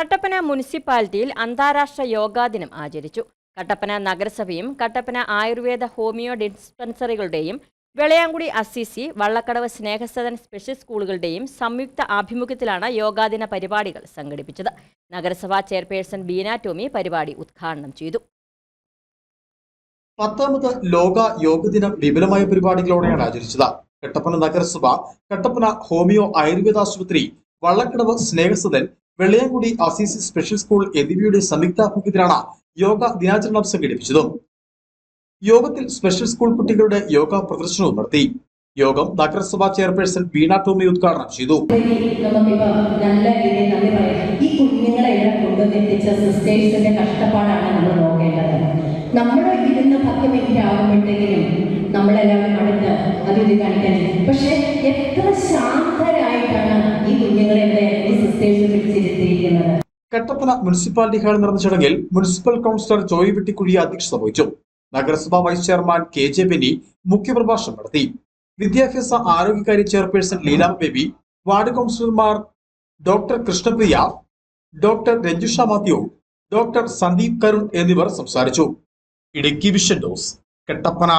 കട്ടപ്പന മുനിസിപ്പാലിറ്റിയിൽ അന്താരാഷ്ട്ര യോഗാ ദിനം ആചരിച്ചു. കട്ടപ്പന നഗരസഭയും കട്ടപ്പന ആയുർവേദ ഹോമിയോ ഡിസ്പെൻസറികളുടെയും വെളയാങ്കുടി അസിസി വള്ളക്കടവ് സ്നേഹസദൻ സ്പെഷ്യൽ സ്കൂളുകളുടെയും സംയുക്ത ആഭിമുഖ്യത്തിലാണ് യോഗാദിന പരിപാടികൾ സംഘടിപ്പിച്ചത്. നഗരസഭാ ചെയർപേഴ്സൺ ബീന ടോമി പരിപാടി ഉദ്ഘാടനം ചെയ്തു. പത്താമത് ലോക യോഗ ദിനം വിപുലമായ പരിപാടികളോടെയാണ് ആചരിച്ചത്. കട്ടപ്പന നഗരസഭ കട്ടപ്പന ഹോമിയോ ആയുർവേദ ആശുപത്രി Vallakkadavu Snehasadan Vellayamkudi Assisi special school എന്നിവയുടെ സംയുക്താഭിമുഖ്യത്തിലാണ് യോഗ ദിനാചരണം സംഘടിപ്പിച്ചത്. യോഗത്തിൽ സ്പെഷ്യൽ സ്കൂൾ കുട്ടികളുടെ യോഗ പ്രദർശനവും നടത്തി. യോഗം നഗരസഭാ ചെയർപേഴ്സൺ വീണ ടോമി ഉദ്ഘാടനം ചെയ്തു. ഈ കുഞ്ഞുങ്ങളെ കഷ്ടപ്പാടാണ് നമ്മൾ നോക്കേണ്ടത്. നമ്മൾ നമ്മളെല്ലാവരും അടുത്ത് അത് ഇത് കാണിക്കാൻ പക്ഷെ എത്ര ശാന്തരായിട്ടാണ് കട്ടപ്പന മുനിസിപ്പാലിറ്റി ഹാളിൽ നടന്ന ചടങ്ങിൽ മുനിസിപ്പൽ കൗൺസിലർ ജോയ് വെട്ടിക്കുഴി അധ്യക്ഷത വഹിച്ചു. നഗരസഭാ vice chairman K J Benny മുഖ്യപ്രഭാഷണം നടത്തി. വിദ്യാഭ്യാസ ആരോഗ്യകാര്യ ചെയർപേഴ്സൺ ലീലാമ ബേബി വാർഡ് കൗൺസിലർമാർ doctor Krishnapriya doctor Ranjusha Mathew doctor Sandeep Karun എന്നിവർ സംസാരിച്ചു. ഇടുക്കി വിഷൻ ഡോസ് കട്ടപ്പന.